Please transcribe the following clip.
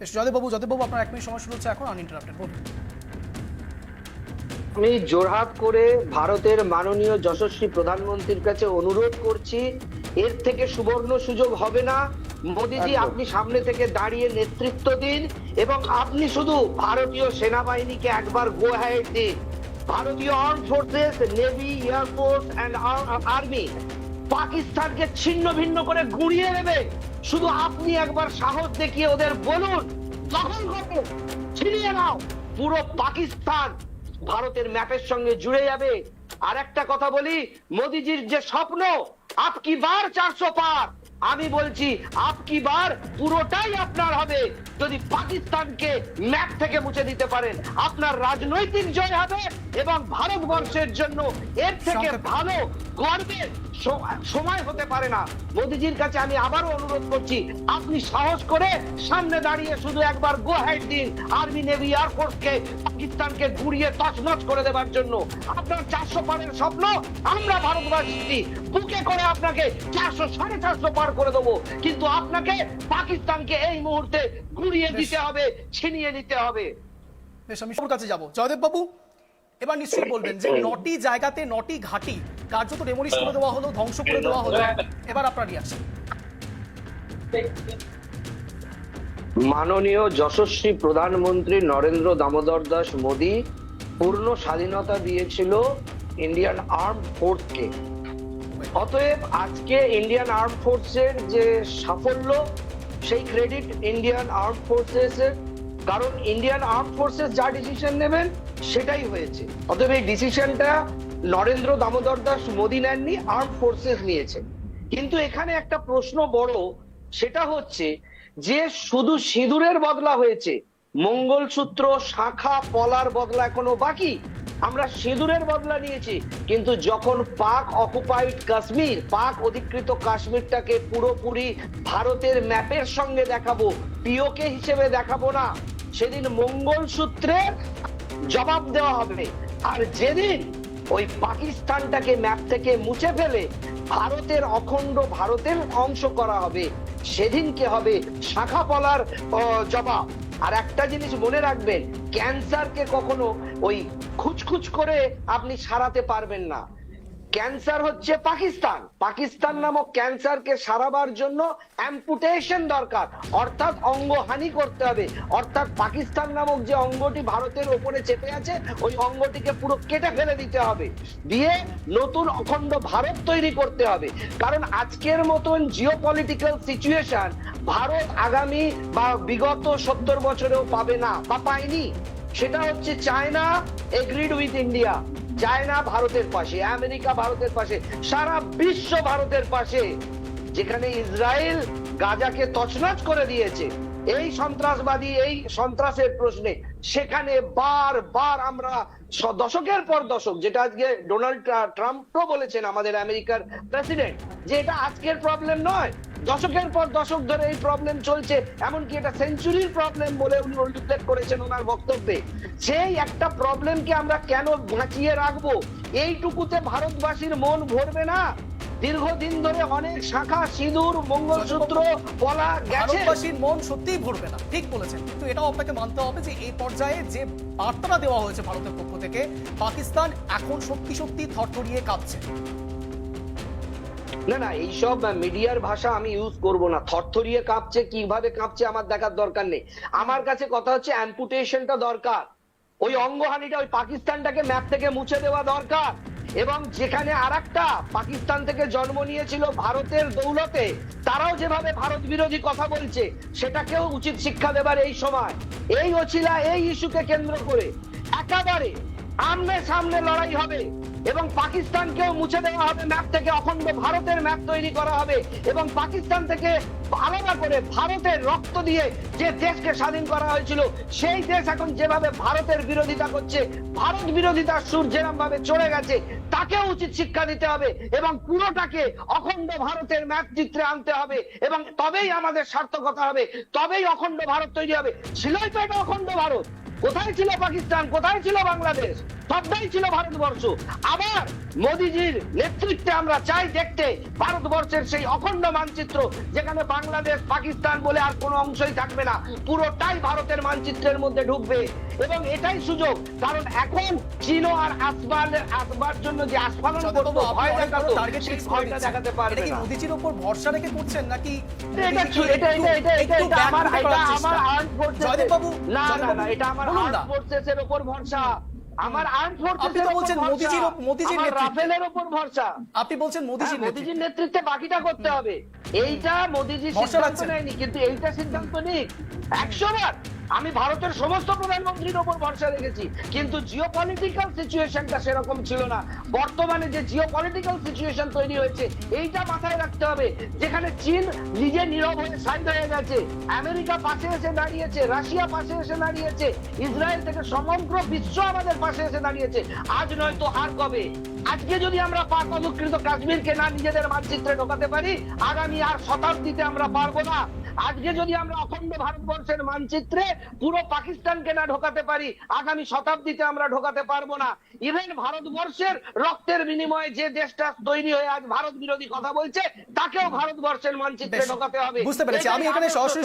বেশ জয়দেববাবু জয়দেববাবু আপনার এক মিনিট সময় শুরু হচ্ছে এখন আনইন্টারাপ্টেড বলুন। আমি জোরহাট করে ভারতের মাননীয় যশস্বী প্রধানমন্ত্রীর কাছে অনুরোধ করছি এর থেকে সুবর্ণ সুযোগ হবে না। মোদিজি আপনি সামনে থেকে দাঁড়িয়ে নেতৃত্ব দিন এবং আপনি শুধু ভারতীয় সেনাবাহিনীকে একবার গো হ্যাড দিন। ভারতীয় arm forces navy air force and army পাকিস্তানকে ছিন্ন ভিন্ন করে গুঁড়িয়ে দেবে। শুধু আপনি একবার সাহস দেখিয়ে ওদের বলুন করো ছিনিয়ে নাও। পুরো পাকিস্তান ভারতের ম্যাপের সঙ্গে জুড়ে যাবে। আর একটা কথা বলি, মোদিজির যে স্বপ্ন, আপকি বার চারশো পার। আমি বলছি আপকি বার পুরোটাই আপনার হবে। যদি পাকিস্তানকে ম্যাপ থেকে মুছে দিতে পারেন আপনার রাজনৈতিক জয় হবে এবং ভারতবর্ষের জন্য এর থেকে ভালো গর্বের সময় হতে পারে না। মোদিজির কাছে আমি আবারও অনুরোধ করছি আপনি সাহস করে সামনে দাঁড়িয়ে শুধু একবার গো হ্যাড দিন আর্মি নেভি এয়ারফোর্সকে পাকিস্তানকে গুড়িয়ে তছনছ করে দেবার জন্য। আপনার চারশো পারের স্বপ্ন আমরা ভারতবাসী বুকে করে আপনাকে চারশো সাড়ে চারশো পার করে দেবো। কিন্তু আপনাকে পাকিস্তানকে এই মুহূর্তে গুড়িয়ে দিতে হবে ছিনিয়ে নিতে হবে। বেশ আমি সবার কাছে যাব। জয়দেববাবু এবার নিশ্চয়ই বলবেন যে নটি জায়গাতে নটি ঘাটি কার্যত ডেমোলিশ করে দেওয়া হলো ধ্বংস করে দেওয়া হলো। এবার আপনার রিয়াকশন মাননীয় যশস্বী প্রধানমন্ত্রী নরেন্দ্র দামোদর দাস মোদী পূর্ণ স্বাধীনতা দিয়েছিল ইন্ডিয়ান আর্ম ফোর্সকে। অতএব আজকে ইন্ডিয়ান আর্ম ফোর্সের যে সাফল্য, সেই ক্রেডিট ইন্ডিয়ান আর্ম ফোর্সেস কারণ ইন্ডিয়ান আর্ম ফোর্সেস যা ডিসিশন নেবেন, সেটাই হয়েছে। অতএব এই ডিসিশনটা নরেন্দ্র দামোদর দাস মোদী নেননি আর্ম ফোর্সেস নিয়েছে। কিন্তু এখানে একটা প্রশ্ন বড়, সেটা হচ্ছে যে শুধু সিঁদুরের বদলা হয়েছে, মঙ্গলসূত্র, শাখা, পলার বদলা এখনও বাকি? আমরা সিঁদুরের বদলা নিয়েছি। কিন্তু যখন পাক অকুপাইড কাশ্মীর, পাক অধিকৃত কাশ্মীরটাকে পুরোপুরি ভারতের ম্যাপের সঙ্গে দেখাবো, পিওকে হিসেবে দেখাবো না। সেদিন মঙ্গলসূত্রের জবাব দেওয়া হবে। আর যেদিন ওই পাকিস্তানটাকে ম্যাপ থেকে মুছে ফেলে ভারতের অখণ্ড ভারতের অংশ করা হবে, সেদিনকে হবে শাখা পলার জবাব। আর একটা জিনিস মনে রাখবেন ক্যান্সারকে কখনো ওই খুচখুচ করে আপনি সারাতে পারবেন না। ক্যান্সার হচ্ছে পাকিস্তান। পাকিস্তান নামক ক্যান্সারকে সারাবার জন্য অ্যাম্পুটেশন দরকার। অর্থাৎ অঙ্গহানি করতে হবে। অর্থাৎ পাকিস্তান নামক যে অঙ্গটি ভারতের ওপরে চেপে আছে, ওই অঙ্গটিকে পুরো কেটে ফেলে দিতে হবে। দিয়ে নতুন অখণ্ড ভারত তৈরি করতে হবে। কারণ আজকের মতন জিও পলিটিক্যাল সিচুয়েশন ভারত আগামী বা বিগত সত্তর বছরেও পাবে না বা পায়নি। সেটা হচ্ছে China agreed with India China ভারতের পাশে, আমেরিকা ভারতের পাশে, সারা বিশ্ব ভারতের পাশে, যেখানে ইসরায়েল গাজাকে তছনছ করে দিয়েছে। এই সন্ত্রাসবাদী, এই সন্ত্রাসের প্রশ্নে সেখানে বার বার আমরা দশকের পর দশক, যেটা আজকে ডোনাল্ড ট্রা- ট্রাম্পও বলেছেন, আমাদের আমেরিকার প্রেসিডেন্ট, যে এটা আজকের প্রবলেম নয়। দশকের পর দশক ধরে এই প্রবলেম চলছে, এমনকি এটা সেঞ্চুরির প্রবলেম বলে উনি উল্লেখ করেছেন ওনার বক্তব্যে। সেই একটা প্রবলেমকে আমরা কেন বাঁচিয়ে রাখব? এইটুকুতে ভারতবাসীর মন ভরবে না? দীর্ঘদিন ধরে অনেক শাখা সিঁদুর মঙ্গলসূত্র পলা গেছে। মন সত্যিই ভরবে না ঠিক বলেছেন। কিন্তু এটাও আপনাকে মানতে হবে যে এই পর্যায়ে যে বার্তাটা দেওয়া হয়েছে ভারতের পক্ষ থেকে পাকিস্তান এখন সত্যি সত্যি থরথরিয়ে কাঁপছে। না না এইসব মিডিয়ার ভাষা আমি ইউজ করব না। থরথরিয়ে কাঁপছে কীভাবে কাঁপছে আমার দেখার দরকার নেই। আমার কাছে কথা হচ্ছে অ্যাম্পুটেশনটা দরকার। ওই অঙ্গহানিটা ওই পাকিস্তানটাকে ম্যাপ থেকে মুছে দেওয়া দরকার। এবং যেখানে আরেকটা পাকিস্তান থেকে জন্ম নিয়েছিল ভারতের দৌলতে, তারাও যেভাবে ভারত বিরোধী কথা বলছে, সেটাকেও উচিত শিক্ষা দেবার এই সময়। এই অছিলা, এই ইস্যুকে কেন্দ্র করে একেবারে আমনে সামনে লড়াই হবে এবং পাকিস্তানকেও মুছে দেওয়া হবে ম্যাপ থেকে, অখণ্ড ভারতের ম্যাপ তৈরি করা হবে এবং পাকিস্তান থেকে আলাদা করে ভারতের রক্ত দিয়ে যে দেশকে স্বাধীন করা হয়েছিল, সেই দেশ এখন যেভাবে ভারতের বিরোধিতা করছে, ভারত বিরোধিতার সুর যেরকম ভাবে চলে গেছে তাকেও উচিত শিক্ষা দিতে হবে এবং পুরোটাকে অখণ্ড ভারতের ম্যাপ চিত্রে আনতে হবে এবং তবেই আমাদের সার্থকতা হবে, তবেই অখণ্ড ভারত তৈরি হবে। ছিলই তো এটা অখণ্ড ভারত। কোথায় ছিল পাকিস্তান? কোথায় ছিল বাংলাদেশ? সবটাই ছিল ভারতবর্ষ। আবার মোদিজির নেতৃত্বে আমরা চাই দেখতে ভারতবর্ষের সেই অখণ্ড মানচিত্র যেখানে বাংলাদেশ পাকিস্তান বলে আর কোনো অংশই থাকবে না। পুরোটাই ভারতের মানচিত্রের মধ্যে ঢুকবে। এবং এটাই সুযোগ কারণ এখন চীন আর আসবানের আসবার জন্য যে আস্ফালন করব ভয় দেখাতো ভয়টা। দেখাতে পারবে না। মোদিজির উপর ভরসা রেখে করছেন নাকি এটা এটা এটা এটা আমার আমার? আর্ম ফোর্সেস জয়দেববাবু, না না এটা আমার আর্ম ফোর্সেস এর উপর ভরসা। আমার আর্ম ফোর্সেস আপনি তো বলছেন মোদিজির ওপ- মোদিজির নেতৃত্বে। রাফেলের উপর ভরসা। আপনি বলছেন মোদিজির হ্যাঁ, মোদিজির নেতৃত্বে। বাকিটা করতে হবে। এইটা মোদিজি সিদ্ধান্ত নেয়নি কিন্তু এইটা সিদ্ধান্ত নিক। একশো বার। আমি ভারতের সমস্ত প্রধানমন্ত্রীর ওপর ভরসা রেখেছি, কিন্তু জিও পলিটিক্যাল সিচুয়েশনটা সেরকম ছিল না। বর্তমানে যে জিও পলিটিক্যাল সিচুয়েশন তৈরি হয়েছে, এইটা মাথায় রাখতে হবে, যেখানে চীন নিজে নীরব হয়ে সাইড হয়ে গেছে। আমেরিকা পাশে এসে দাঁড়িয়েছে, রাশিয়া পাশে এসে দাঁড়িয়েছে, ইসরায়েল থেকে সমগ্র বিশ্ব আমাদের পাশে এসে দাঁড়িয়েছে। আজ নয় তো আর কবে? আজকে যদি আমরা পাক অধিকৃত কাশ্মীরকে না নিজেদের মানচিত্রে ঢোকাতে পারি, আগামী আর শতাব্দীতে আমরা পারব না। আজকে যদি আমরা অখণ্ড ভারতবর্ষের মানচিত্রে পুরো পাকিস্তানকে না ঢোকাতে পারি আগামী শতাব্দীতে আমরা ঢোকাতে পারব না। ইভেন ভারতবর্ষের রক্তের বিনিময়ে যে দেশটা তৈরি হয়ে আজ ভারত বিরোধী কথা বলছে তাকেও ভারতবর্ষের মানচিত্রে ঢোকাতে হবে। বুঝতে পেরেছি। আমি এখানে সরাসরি